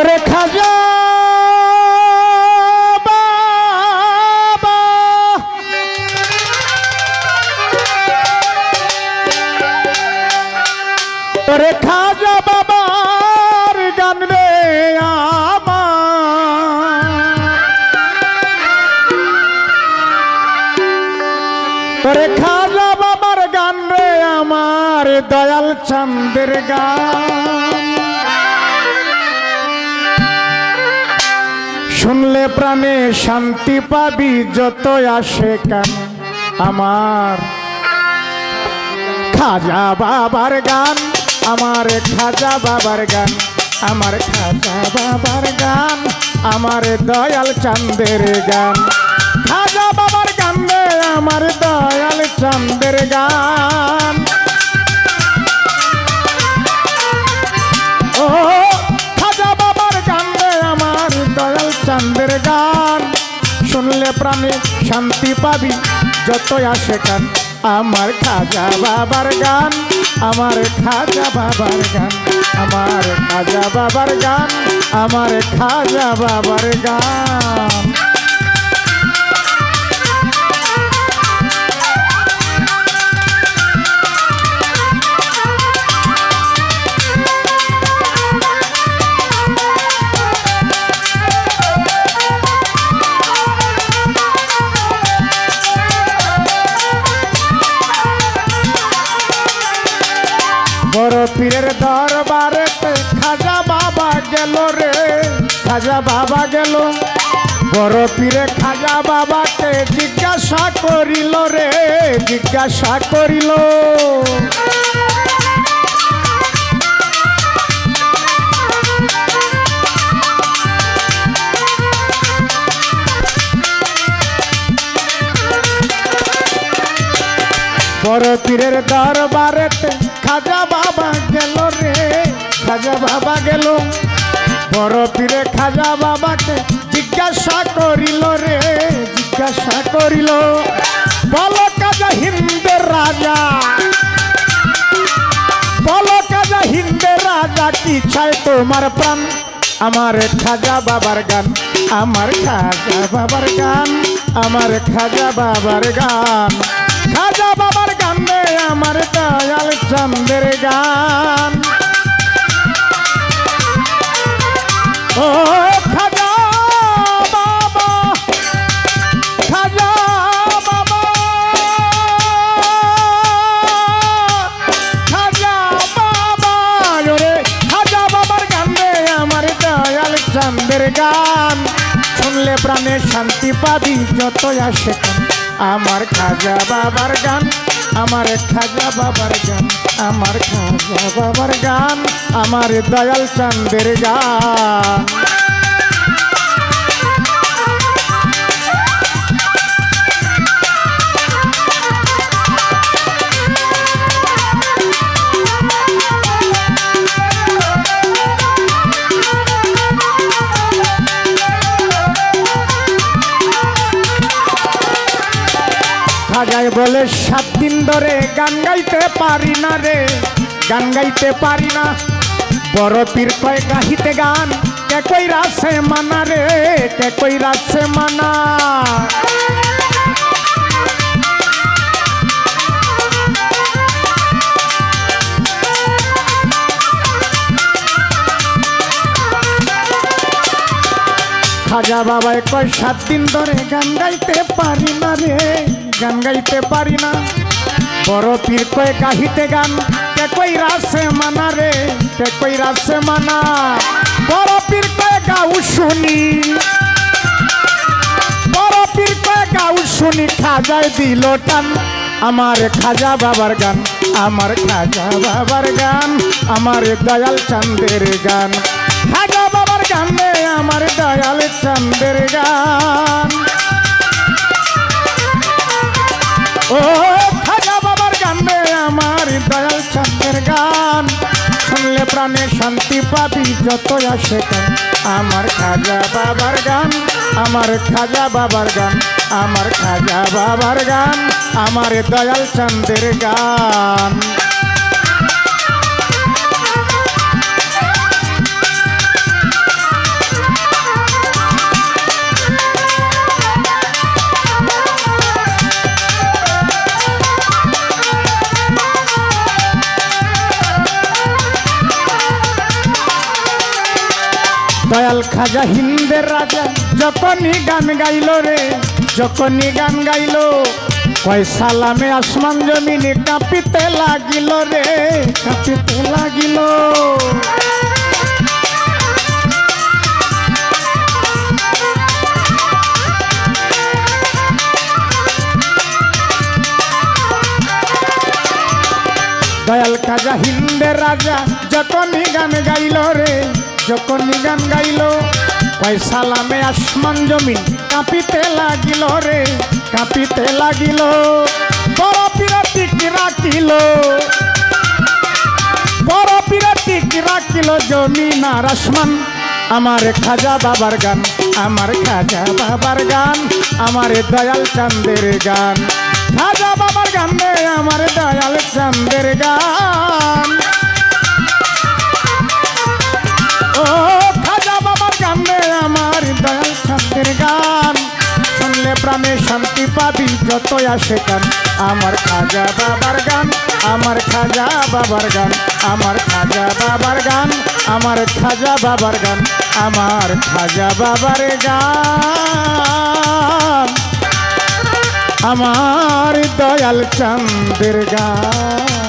ওরে খাজা বাবা। ওরে খাজা বাবার গান রে আমার। ওরে খাজা বাবার গান রে আমার দয়াল চন্দের গান। শুনলে প্রাণে শান্তি পাবি যত আসে কেন। আমার খাজা বাবার গান, আমার খাজা বাবার গান, আমার খাজা বাবার গান, আমার দয়াল চান্দের গান। খাজা বাবার গান আমার দয়াল চান্দের গান। ও প্রাণে শান্তি পাবি যত আসে কান আমার খাজা বাবার গান, আমার খাজা বাবার গান, আমার খাজা বাবার গান, আমার খাজা বাবার গান। খাজা বাবা গেল। বড় পীরে খাজা বাবাকে জিজ্ঞাসা করিল রে, জিজ্ঞাসা করিল। বড় পীরের দরবারে খাজা বাবা গেল রে, খাজা বাবা গেল। বড় পীরে খাজা বাবাকে জিজ্ঞাসা করিল রে, জিজ্ঞাসা করিল, বলো কাজা হিন্দের রাজা। বলো কাজা হিন্দের রাজা, কি চাই তোমার প্রাণ? আমার খাজা বাবার গান, আমার খাজা বাবার গান, আমার খাজা বাবার গান। খাজা বাবার গান আমার দয়াল চন্দের গান। গান শুনলে প্রাণে শান্তি পাবি যত আসে। আমার খাজা বাবার গান, আমার খাজা বাবার গান, আমার খাজা বাবার গান, আমার দয়াল চান্দের গান খাজায় বলে, সাত দিন ধরে গান গাইতে পারি না রে। গান গাইতে পারি না। বড় পীর কয় গাহিতে গান কে কই রাসে মানা রে কে কই রাসে মানা। খাজা বাবায় কয়, সাত দিন ধরে গান গাইতে পারি না রে। গান গাইতে পারি না। বড় পীর কয় গাহিতে গান, কে কই রাসে মানা রে, কে কই রাসে মানা। বড় পীর কয় গাউ শুনি, বড় পীর কয় গাউ শুনি, খাজায় দিল টান। আমার খাজা বাবার গান, আমার খাজা বাবার গান, আমার দয়াল চান্দের গান। খাজা বাবার গান রে আমার দয়াল চান্দের গান। ও, খাজা বাবার গান আমার দয়াল চন্দ্রের গান। প্রাণে শান্তি পাবি যত আসে গান আমার খাজা বাবার গান, আমার খাজা বাবার গান, আমার খাজা বাবার গান, আমার দয়াল চান্দের গান। দয়াল খাজা হিন্দের রাজা, যখনই গান গাইল রে, যখনই গান গাইল, কয় সালামে আসমান জমিনে কাঁপিতে লাগিল রে, কাঁপিতে লাগিল। দয়াল খাজা হিন্দের রাজা, যখনই গান গাইল রে যখনই গান গাইল, কয়, সালামে আসমান জমিন, কাঁপিতে লাগিল রে, কাঁপিতে লাগিল, বড় বিরতি কি রাখিল, বড় বিরতি কি রাখিল জমিন আর আসমান, আমার খাজা বাবার গান, আমার খাজা বাবার গান, আমার দয়াল চান্দের গান, খাজা বাবার গান আমার দয়াল চান্দের গান। প্রাণে শান্তি পাবি যত আসে গান। আমার খাজা বাবার গান, আমার খাজা বাবার গান, আমার খাজা বাবার গান, আমার খাজা বাবার গান, আমার খাজা বাবার গান। আমার দয়াল চন্দ্রের গান।